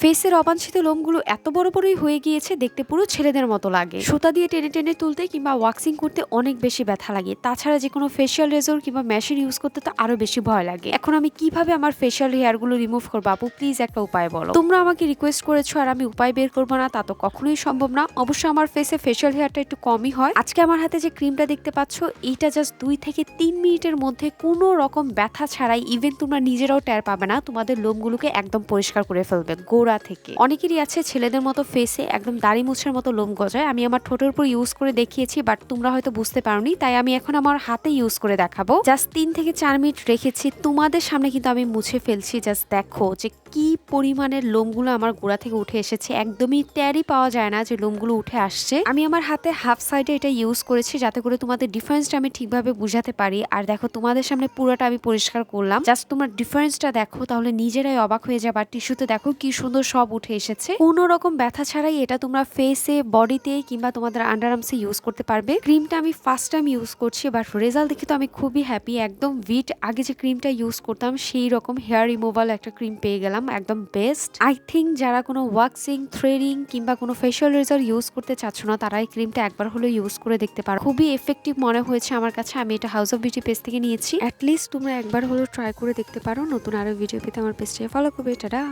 ফেসের অবাঞ্ছিত লোমগুলো এত বড় বড়ই হয়ে গিয়েছে, দেখতে পুরো ছেলেদের মতো লাগে। সুতা দিয়ে টেনে টেনে তুলতে কিংবা ওয়াক্সিং করতে অনেক বেশি ব্যথা লাগে। তাছাড়া যে কোনো ফেশিয়াল রেজর কিংবা মেশিন ইউজ করতে তো আরও বেশি ভয় লাগে। এখন আমি কীভাবে আমার ফেশিয়াল হেয়ারগুলো রিমুভ করব? আপু প্লিজ একটা উপায় বলো। তোমরা আমাকে রিকোয়েস্ট করেছ আর আমি উপায় বের করব না, তা তো কখনোই সম্ভব না। অবশ্য আমার ফেসে ফেশিয়াল হেয়ারটা একটু কমই হয়। আজকে আমার হাতে যে ক্রিমটা দেখতে পাচ্ছ, এইটা জাস্ট দুই থেকে তিন মিনিটের মধ্যে কোনো রকম ব্যথা ছাড়াই ইভেন তোমরা নিজেরাও টের পাবে না। তোমাদের লোমগুলোকে একদম পরিষ্কার করে ফেলবে। গোড়া থেকে। অনেকেরই আছে ছেলেদের মতো ফেসে একদম দাড়ি মুছের মতো লোম গজায়। আমি আমার ঠোঁটের উপর ইউজ করে দেখিয়েছি বাট তোমরা হয়তো বুঝতে পারোনি, তাই আমি এখন আমার হাতে ইউজ করে দেখাবো। জাস্ট তিন থেকে চার মিনিট রেখেছি। তোমাদের সামনে কিন্তু আমি মুছে ফেলছি। জাস্ট দেখো যে কি পরিমাণের লোমগুলো আমার গোড়া থেকে উঠে এসেছে। একদমই ট্যারি পাওয়া যায় না যে লোমগুলো উঠে আসছে। আমি আমার হাতে হাফ সাইডে এটা ইউজ করেছি যাতে করে তোমাদের ডিফারেন্সটা আমি ঠিকভাবে বুঝাতে পারি। আর দেখো তোমাদের সামনে পুরোটা আমি পরিষ্কার করলাম। জাস্ট তোমার ডিফারেন্সটা দেখো, তাহলে নিজেরাই অবাক হয়ে যাবে। টিস্যুতে দেখো কি সুন্দর সব উঠে এসেছে। কোনো রকম ব্যথা ছাড়াই এটা তোমরা ফেসে বডিতে কিংবা তোমাদের আন্ডারআর্মসে ইউজ করতে পারবে। ক্রিমটা আমি ফার্স্ট টাইম ইউজ করছি বাট রেজাল্ট দেখে তো আমি খুবই হ্যাপি একদম ভিট আগে যে ক্রিমটা ইউজ করতাম, সেই রকম হেয়ার রিমুভাল একটা ক্রিম পেয়ে গেলাম, একদম বেস্ট আই থিঙ্ক যারা কোনো ওয়াক্সিং থ্রেডিং কিংবা কোনো ফেশিয়াল রেজার ইউজ করতে চাচ্ছ না, তারা এই ক্রিমটা একবার হলেও ইউজ করে দেখতে পারো। খুবই এফেক্টিভ মনে হয়েছে আমার কাছে, আমি এটা হাউস অফ বিউটি পেজ থেকে নিয়েছি। অ্যাটলিস্ট তোমরা একবার হলেও ট্রাই করে দেখতে পারো, নতুন আরও ভিডিও পেতে আমার পেজটাকে ফলো করবে, টাটা।